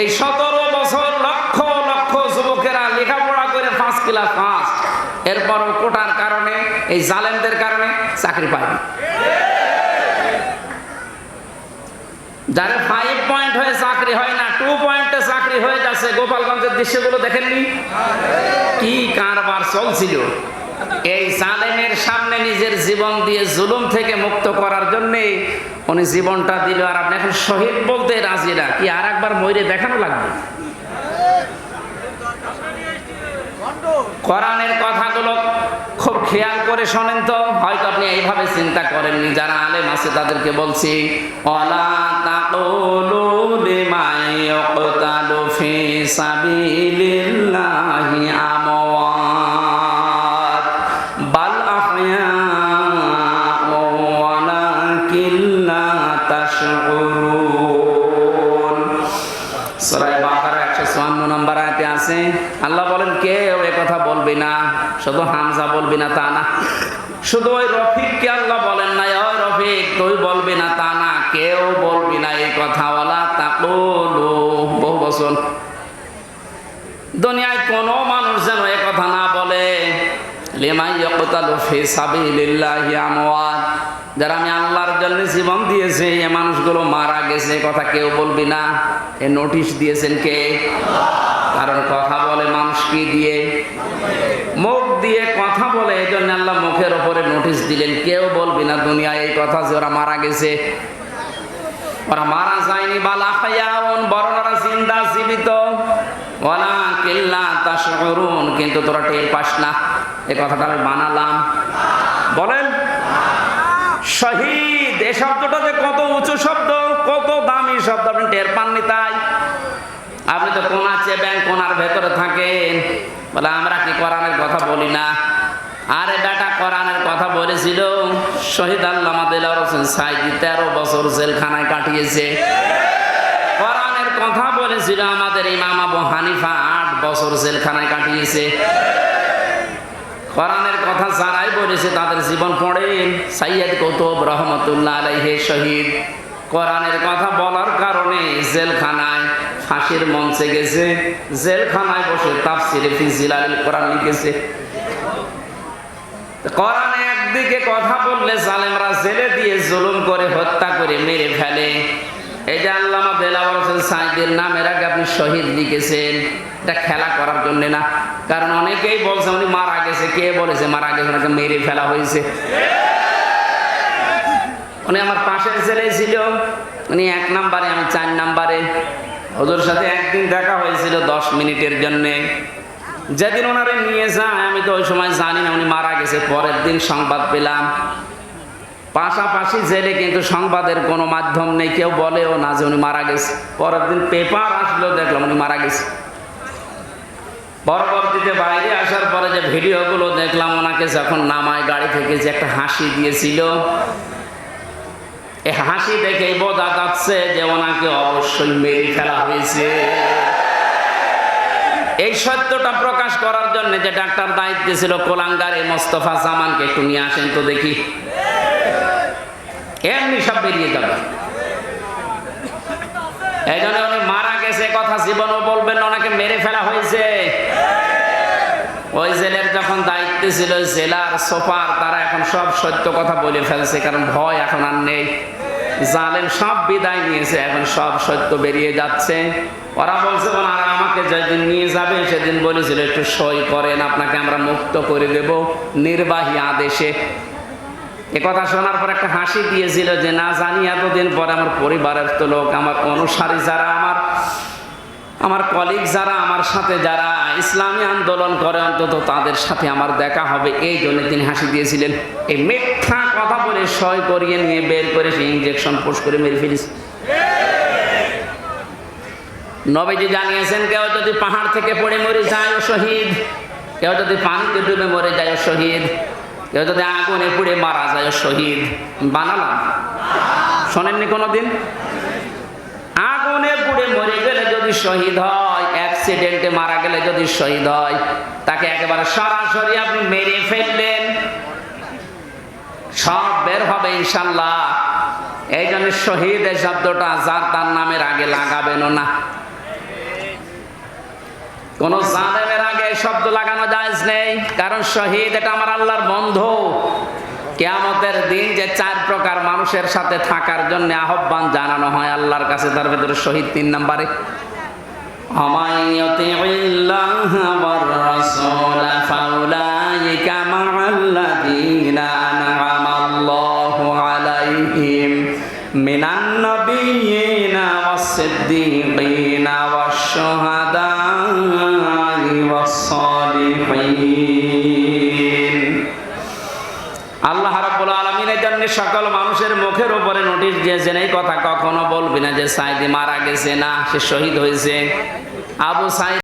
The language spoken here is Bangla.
এই সতেরো বছর লক্ষ লক্ষ যুবকেরা লেখাপড়া করে ফার্স্ট ক্লাস ফার্স্ট এরপরও কোটার কারণে, এই জালেমদের কারণে চাকরি পায়নি। যারা ফাইভ পয়েন্ট হয়ে চাকরি হয় না টু পয়েন্টে চাকরি হয়ে যাচ্ছে গোপালগঞ্জের দৃশ্যগুলো দেখেননি? কি কারবার চলছিল? এই জালেমের সামনে নিজের জীবন দিয়ে জুলুম থেকে মুক্ত করার জন্যে উনি জীবনটা দিল। আর আপনি এখন শহীদ বলতে রাজি না। কি আর একবার ময়ূরে দেখানো লাগবে? কোরআনের কথাগুলো খুব খেয়াল করে শোনেন তো। হয়তো আপনি এইভাবে চিন্তা করেননি। যারা আলেম আছে তাদেরকে বলছি অলা সাবিলিল্লাহি। আল্লাহ বলেন, কেউ এ কথা বলবি না, শুধু হামজা বলবি না, তা না। শুধু ওই রফিককে আল্লাহ বলেন না ওই রফিক, তুই বলবি না, তা না। কেউ বলবি না এই কথা ওলা তাকুলু, বহু বছর দুনিয়ায় কোনো মানুষ যেন এ কথা না বলে যারা আমি আল্লাহর জন্য জীবন দিয়েছে এই মানুষগুলো মারা গেছে কথা কেউ বলবি না। এ নোটিশ দিয়েছেন কে? কারণ কথা বলে মানুষ কি দিয়ে, মুখ দিয়ে কথা বলে এই জন্য আল্লাহ মুখের ওপরে নোটিশ দিলেন। কেউ বলবি না, দুনিয়ায় এই কথা যে ওরা মারা গেছে। ওরা মারা যায়নি, বালা খায়াউন, বরং ওরা জিন্দা জীবিত। ওলা কিল্লা তাশউরুন, কিন্তু তোরা টের পাস না। এই কথাটা আমি বানালাম বলেন, শহীদ, এ শব্দটা যে কত উঁচু শব্দ, কত দামি শব্দ, আপনি টের পাননি তাই? আপনি তো কোনা চেবেন কোনার ভেতরে থাকেন। বলে, আমরা কি কোরআনের কথা বলি না? আরে বেটা, কোরআনের কথা বলেছিল শহীদ আল্লামা দিলার হোসেন সাইদি, তেরো বছর জেলখানায় কাটিয়েছে। কোরআনের কথা বলেছিল আমাদের ইমাম আবু হানিফা, আট বছর জেলখানায় কাটিয়েছে। কোরআনের কথা যারাই বলেছে, তাদের জীবন পড়েন সাইয়দ কৌতুব রহমতুল্লাহ আলাইহে শহীদ। কোরআনের কথা বলার কারণে জেলখানায় ফাঁসির মঞ্চে গেছে, জেলখানায় বসে তাফসিরে ফিজিলাল কোরআন লিখেছে। কোরআনে একদিকে কথা বললে জালেমরা জেলে দিয়ে জুলুম করে, হত্যা করে, মেরে ফেলে। এই যে আল্লামা দেলাওয়ার হোসেন সাইদের নামের আগে আপনি শহীদ লিখেছেন, এটা খেলা করার জন্য না। কারণ অনেকেই বলছে, উনি মারা গেছে, কে বলেছে মারা গেছে, ওনাকে মেরে ফেলা হয়েছে। উনি আমার পাশের ছেলে ছিল, উনি এক নাম্বারে, আমি চার নাম্বারে। ওদের সাথে একদিন দেখা হয়েছিল দশ মিনিটের জন্যে। যেদিন ওনারে নিয়ে যায়, আমি তো ওই সময় জানি না, উনি মারা গেছে, পরের দিন সংবাদ পেলাম। পাশাপাশি জেলে কিন্তু সংবাদের কোনো মাধ্যম নেই, কেউ বলেও না যে উনি মারা গেছে। পরের দিন পেপার আসলো, দেখলাম উনি মারা গেছে। পরবর্তীতে বাইরে আসার পরে যে ভিডিওগুলো দেখলাম, ওনাকে যখন নামায়, গাড়ি থেকে যে একটা হাসি দিয়েছিল হাসি দেখেই বোঝা যাচ্ছে যে ওনাকে অবশ্যই মেরে ফেলা হয়েছে। এই সত্যটা প্রকাশ করার জন্য যে ডাক্তার দায়িত্বে ছিল কোলাঙ্গারে মোস্তফা জামানকে একটু নিয়ে আসেন তো দেখি। এমনি সব বেরিয়ে যাবে। এই জন্য উনি মারা গেছে, কথা জীবনও বলবেন ওনাকে মেরে ফেলা হয়েছে। ওই জেলের যখন দায়িত্বে ছিল, জেলার সোফার তারা এখন সব সত্য কথা বলে ফেলছে, কারণ ভয় এখন আর নেই। জালেম সব বিদায় নিয়েছে, এখন সব সত্য বেরিয়ে যাচ্ছে। ওরা বলছে ওনারা আমাকে যেদিন নিয়ে যাবে, সেদিন বলেছিল, একটু সই করেন, আপনাকে আমরা মুক্ত করে দেব নির্বাহী আদেশে। এ কথা শোনার পর একটা হাসি দিয়েছিল যে, না জানি, এতদিন পরে আমার পরিবারের তো লোক, আমার অনুসারী যারা আমার আমার কলিগ যারা, আমার সাথে যারা ইসলামী আন্দোলন করে, অন্তত তাদের সাথে আমার দেখা হবে। এই জন্য তিনি হাসি দিয়েছিলেন। এই মিথ্যা কথা বলে সয় করিয়ে নিয়ে বের করে সে ইঞ্জেকশন পোষ করে মেরে ফেলিস নবীজি জানিয়েছেন, কেউ যদি পাহাড় থেকে পড়ে মরে যায় ও শহীদ, কেউ যদি পানিতে ডুবে মরে যায় শহীদ, কেউ যদি আগুনে পুড়ে মারা যায় শহীদ। বানালাম। শোনেননি কোনোদিন? আগুনে পুড়ে মরে গেলে যদি শহীদ হয় অ্যাক্সিডেন্টে মারা গেলে যদি শহীদ হয়, তাকে একেবারে সরাসরি আপনি মেরে ফেললেন। সব বের হবে ইনশাল্লাহ। এই জন্য শহীদ এই শব্দটা যার তার নামের আগে লাগাবেন না। কোন জালেমের আগে শব্দ লাগানো জায়েজ নেই, কারণ শহীদ এটা আমার আল্লাহর বন্ধু। কেয়ামতের দিন যে চার প্রকার মানুষের সাথে থাকার জন্য আহ্বান জানানো হয়, আল্লাহর কাছে তার ভেতরে শহীদ তিন নম্বরে। মিনান্নবীনা ওয়াসিদ্দিকিনা ওয়াশহাদা আল্লাহ রাব্বুল আলামিনের জন্য সকল মানুষের মুখের উপরে নোটিশ দিয়েছেন, এই কথা কখনো বলবি না যে সাইদি মারা গেছে না, সে শহীদ হয়েছে। আবু সাইদ